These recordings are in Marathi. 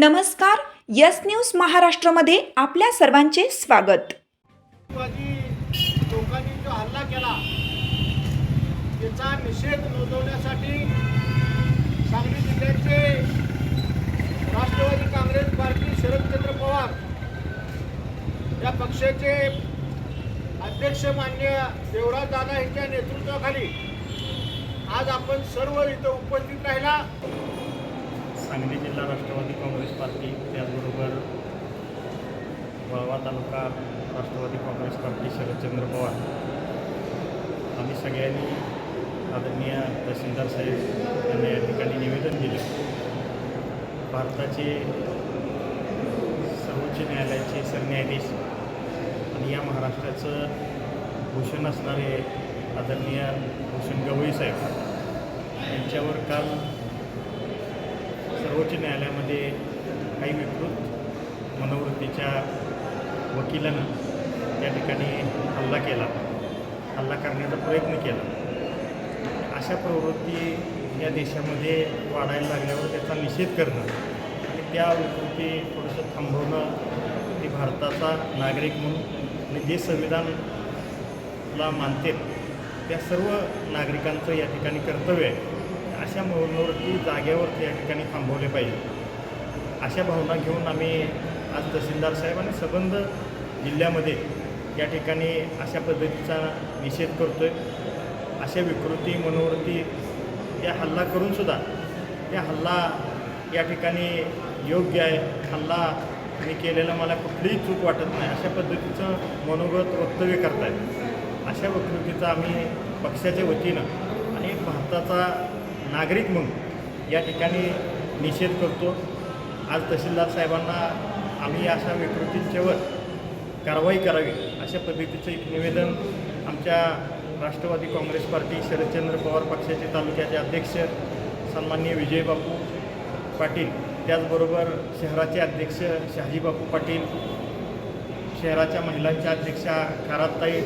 नमस्कार यस न्यूज महाराष्ट्रमध्ये आपल्या सर्वांचे स्वागत. लोकांनी जो हल्ला केला त्याचा निषेध नोंदवण्यासाठी सांगली जिल्ह्याचे राष्ट्रवादी काँग्रेस पार्टी शरदचंद्र पवार या पक्षाचे अध्यक्ष मान्य देवराज दादा यांच्या नेतृत्वाखाली आज आपण सर्व इथं उपस्थित राहिला. सांगली जिल्हा राष्ट्रवादी काँग्रेस पार्टी त्याचबरोबर वळवा तालुका राष्ट्रवादी काँग्रेस पार्टी शरदचंद्र पवार. आम्ही सगळ्यांनी आदरणीय तहसीलदार साहेब यांनी या ठिकाणी निवेदन दिलं. भारताचे सर्वोच्च न्यायालयाचे सरन्यायाधीश आणि या महाराष्ट्राचं भूषण असणारे आदरणीय भूषण गवई साहेब यांच्यावर काल सर्वोच्च न्यायालयामध्ये काही विकृत मनोवृत्तीच्या वकिलानं त्या ठिकाणी हल्ला केला. हल्ला करण्याचा प्रयत्न केला. अशा प्रवृत्ती या देशामध्ये वाढायला लागल्यावर त्याचा निषेध करणं आणि त्या विकृती थोडंसं थांबवणं ते भारताचा नागरिक म्हणून आणि जे संविधानला मानते त्या सर्व नागरिकांचं या ठिकाणी कर्तव्य आहे. अशा मनोवृत्ती जागेवर या ठिकाणी थांबवले पाहिजे. अशा भावना घेऊन आम्ही आज तहसीलदार साहेब आणि सबंध जिल्ह्यामध्ये या ठिकाणी अशा पद्धतीचा निषेध करतो आहे अशा विकृती मनोवृत्ती या हल्ला करूनसुद्धा या हल्ला या ठिकाणी योग्य आहे. हल्ला मी केलेला मला कुठलीही चूक वाटत नाही. अशा पद्धतीचं मनोगत वक्तव्य करतायत. अशा विकृतीचा आम्ही पक्षाच्या वतीनं आणि भारताचा नागरिक म्हणून या ठिकाणी निषेध करतो. आज तहसीलदार साहेबांना आम्ही अशा विकृतींच्यावर कारवाई करावी अशा पद्धतीचं एक निवेदन आमच्या राष्ट्रवादी काँग्रेस पार्टी शरदचंद्र पवार पक्षाचे तालुक्याचे अध्यक्ष सन्माननीय विजयबापू पाटील त्याचबरोबर शहराचे अध्यक्ष शहाजीबापू पाटील शहराच्या महिलांच्या अध्यक्षा खाराताई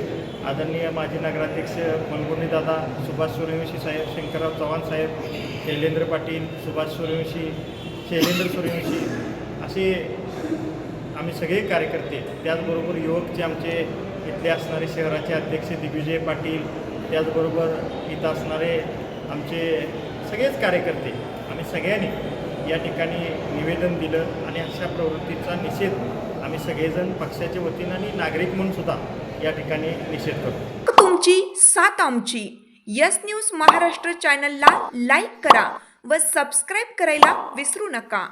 आदरणीय माजी नगराध्यक्ष मनगुणी दादा सुभाष सूर्यवंशी साहेब शंकरराव चव्हाण साहेब शैलेंद्र पाटील सुभाष सूर्यवंशी शैलेंद्र सूर्यवंशी असे आम्ही सगळे कार्यकर्ते त्याचबरोबर युवकचे आमचे इथले असणारे शहराचे अध्यक्ष दिग्विजय पाटील त्याचबरोबर इथं असणारे आमचे सगळेच कार्यकर्ते आम्ही सगळ्यांनी या ठिकाणी निवेदन दिलं आणि अशा प्रवृत्तीचा निषेध आम्ही सगळेजण पक्षाच्या वतीनं आणि नागरिक म्हणून सुद्धा या ठिकाणी निषेध करतो. तुमची सात आमची. यस न्यूज महाराष्ट्र चॅनलला लाईक करा व सबस्क्राईब करायला विसरू नका.